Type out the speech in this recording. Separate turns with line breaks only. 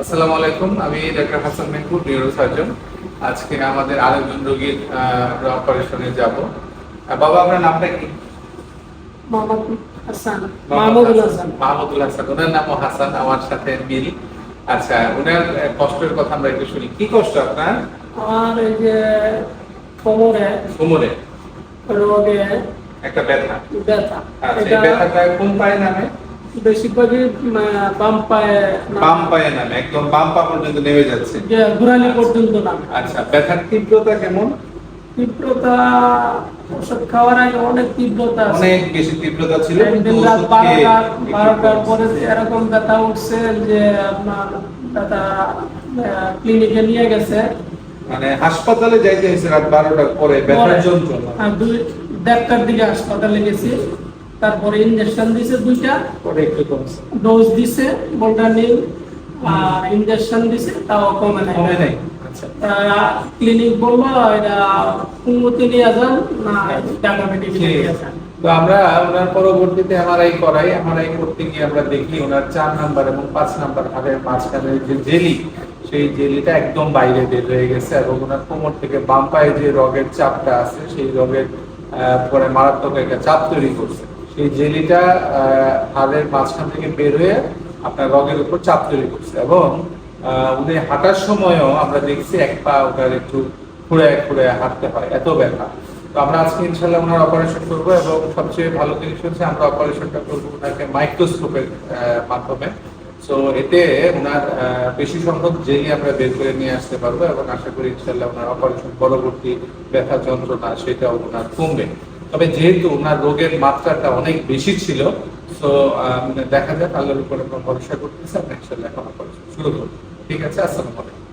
আসসালামু আলাইকুম আমি doctor Hasan Mehboob neuro surgeon আজকে আমাদের আরেকজন রোগীর আমরা অপারেশনে যাব। বাবা আপনার নামটা কি?
মাহমুদুল হাসান।
ওনার নামও হাসান আমার সাথে মিল। আচ্ছা ওনার কষ্টের কথা আমরা একটু শুনি। কি কষ্ট আপনার?
আমার এই যে কোমরে
কোমরে।
রোগে
একটা ব্যথা।
ব্যথা।
আচ্ছা ব্যথাটা কোন পায়ে নামে?
বেশিরভাগই বাম পায়ে
বাম পায়ে নামে একদম বাম পা পর্যন্ত নেমে যাচ্ছে।
পর্যন্ত নামে।
আচ্ছা ব্যথার তীব্রতা কেমন?
তীব্রতা ওষুধ খাওয়ার আগে অনেক তীব্রতা
অনেক বেশি তীব্রতা ছিল
একদিন রাত বারোটার বারোটার পরে এরকম ব্যথা উঠছে যে আপনার ব্যথা ক্লিনিকে নিয়ে গেছে।
মানে হাসপাতালে যাইতে হয়েছে রাত বারোটার পরে ব্যথার যন্ত্রণা।
আর দুই দেড়টার দিকে হাসপাতালে গেছি। তারপরে ইঞ্জেকশন দিছে দুইটা
পরে একটু কমছে।
ডোজ দিছে বোল্ডানিল আর ইঞ্জেকশন দিছে তাও কমে নাই।
কমে নাই আচ্ছা।
ক্লিনিক বলল এটা কুমুতে নিয়ে যান না ঢাকা মেডিকেলে
তো আমরা ওনার পরবর্তীতে এমআরআই করাই এমআরআই করতে গিয়ে আমরা দেখি ওনার চার নাম্বার এবং পাঁচ নাম্বার হাড়ের মাঝখানে যে জেলি সেই জেলিটা একদম বাইরে বের হয়ে গেছে এবং ওনার কোমর থেকে বাম পায়ে যে রগের চাপটা আছে সেই রগের পরে মারাত্মক একটা চাপ তৈরি করছে। সেই জেলিটা হাড়ের মাঝখান থেকে বের হয়ে আপনার রগের উপর চাপ তৈরি করছে এবং উনি হাঁটার সময়ও আমরা দেখছি এক পা ওনার একটু খুঁড়ে খুঁড়ে হাঁটতে হয়, এত ব্যথা। তো আমরা আজকে ইনশাল্লাহ ওনার অপারেশন করব এবং সবচেয়ে ভালো জিনিস হচ্ছে আমরা অপারেশনটা করব ওনাকে মাইক্রোস্কোপের মাধ্যমে। সো এতে ওনার বেশি সংখ্যক জেলি আমরা বের করে নিয়ে আসতে পারব এবং আশা করি ইনশাল্লাহ ওনার অপারেশন পরবর্তী ব্যথা যন্ত্রণা সেটাও ওনার কমবে। তবে যেহেতু ওনার রোগের মাত্রাটা অনেক বেশি ছিল, তো দেখা যাক আল্লাহর উপর ভরসা করতেছি, আমরা ইনশাল্লাহ এখন শুরু করুন ঠিক আছে, আসসালামু আলাইকুম।